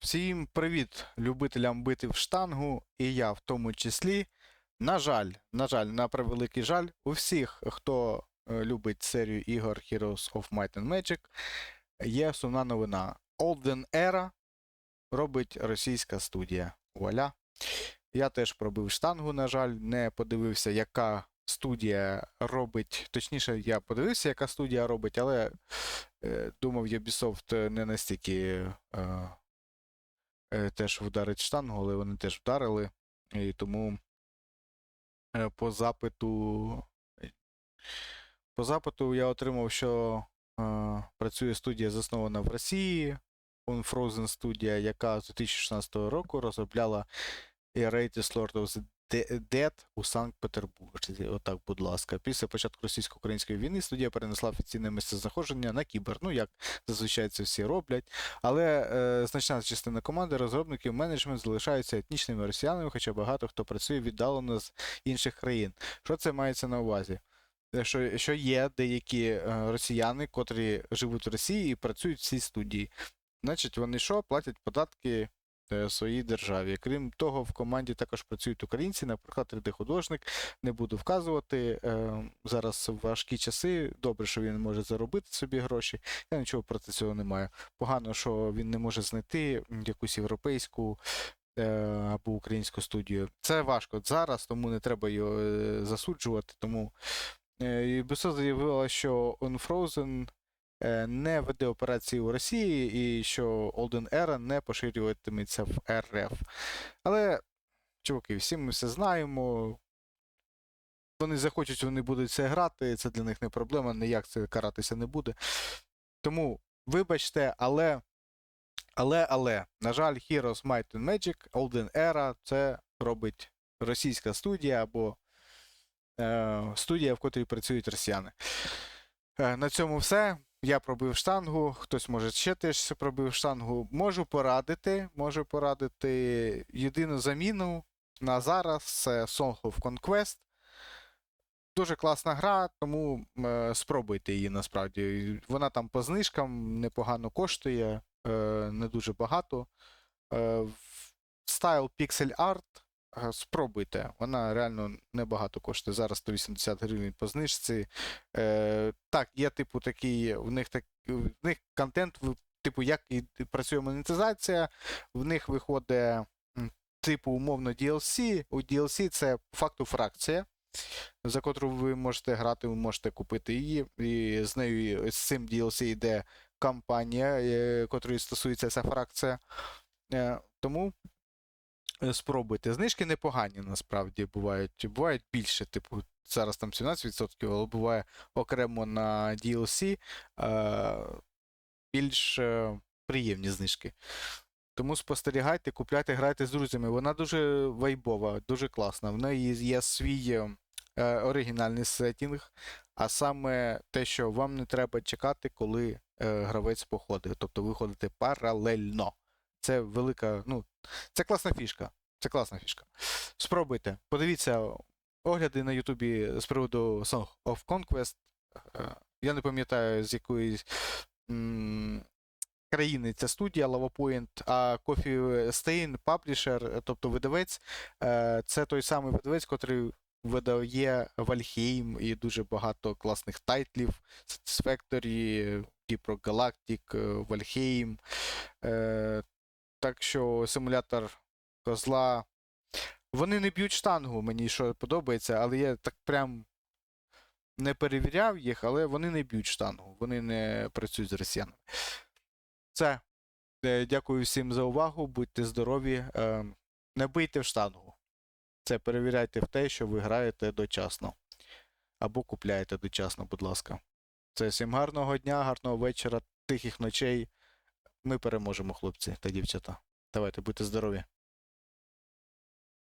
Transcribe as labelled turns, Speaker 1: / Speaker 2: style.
Speaker 1: Всім привіт любителям бити в штангу, і я в тому числі. На жаль, на жаль, на превеликий жаль, у всіх, хто е, любить серію ігор Heroes of Might and Magic, є сумна новина. Olden Era робить російська студія. Вуаля. Я теж пробив штангу, на жаль, не подивився, яка студія робить. Точніше, я подивився, яка студія робить, але е, думав, Ubisoft не настільки. Е, теж вдарить штангу, але вони теж вдарили. І тому е, по запиту. По запиту я отримав, що е, працює студія, заснована в Росії. Unfrozen студія, яка з 2016 року розробляла Rated Lord of the Dead у Санкт-Петербурзі. Отак, будь ласка. Після початку російсько-української війни студія перенесла офіційне місцезнаходження на Кібер. Ну, як зазвичай це всі роблять. Але е, значна частина команди розробників менеджмент залишаються етнічними росіянами, хоча багато хто працює віддалено з інших країн. Що це мається на увазі? Е, Що, що є деякі е, росіяни, котрі живуть в Росії і працюють в цій студії. Значить, вони що? Платять податки своїй державі. Крім того, в команді також працюють українці, наприклад, 3D-художник. Не буду вказувати. Е, зараз важкі часи. Добре, що він може заробити собі гроші. Я нічого проти цього не маю. Погано, що він не може знайти якусь європейську е, або українську студію. Це важко зараз, тому не треба його е, засуджувати. Тому е, Ubisoft заявила, що Unfrozen е, не веде операції у Росії і що Olden Era не поширюватиметься в РФ. Але, чуваки, всі ми все знаємо. Вони захочуть, вони будуть це грати, це для них не проблема, ніяк це каратися не буде. Тому, вибачте, але. Але, але, на жаль, Heroes Might and Magic, Olden Era це робить російська студія або е, студія, в котрій працюють росіяни. Е, на цьому все. Я пробив штангу, хтось може ще теж пробив штангу. Можу порадити, можу порадити єдину заміну на зараз це Song of Conquest. Дуже класна гра, тому е, спробуйте її насправді. Вона там по знижкам непогано коштує, е, не дуже багато. Е, стайл Pixel Art. Е, Спробуйте, вона реально небагато коштує. Зараз 180 гривень по знижці. Е, так, є, типу, такий, в них так, в них контент, типу, як і працює монетизація, в них виходить, типу, умовно, DLC. У DLC це по факту фракція за котру ви можете грати, ви можете купити її. І з нею з цим DLC йде кампанія, е, котрої стосується ця фракція. Е, Тому спробуйте. Знижки непогані насправді бувають. Бувають більше, типу, зараз там 17%, але буває окремо на DLC е, більш е, приємні знижки. Тому спостерігайте, купляйте, грайте з друзями. Вона дуже вайбова, дуже класна. В неї є свій е, е, оригінальний сеттінг, а саме те, що вам не треба чекати, коли е, гравець походить. Тобто ви ходите паралельно. Це велика, ну, це класна фішка. Це класна фішка. Спробуйте. Подивіться огляди на Ютубі з приводу Song of Conquest. Е, Я не пам'ятаю, з якої країни ця студія LavaPoint, а Coffee Stain Publisher, тобто видавець, е, це той самий видавець, котрий видає Valheim і дуже багато класних тайтлів. Satisfactory, Deep Rock Galactic, е, Valheim. Е, Так що симулятор козла. Вони не б'ють штангу, мені що подобається, але я так прям не перевіряв їх, але вони не б'ють штангу, вони не працюють з росіянами. Все. Е, Дякую всім за увагу. Будьте здорові. Е, Не бийте в штангу. Це перевіряйте в те, що ви граєте дочасно. Або купляєте дочасно, будь ласка. Це всім гарного дня, гарного вечора, тихих ночей. Ми переможемо, хлопці та дівчата. Давайте, будьте здорові.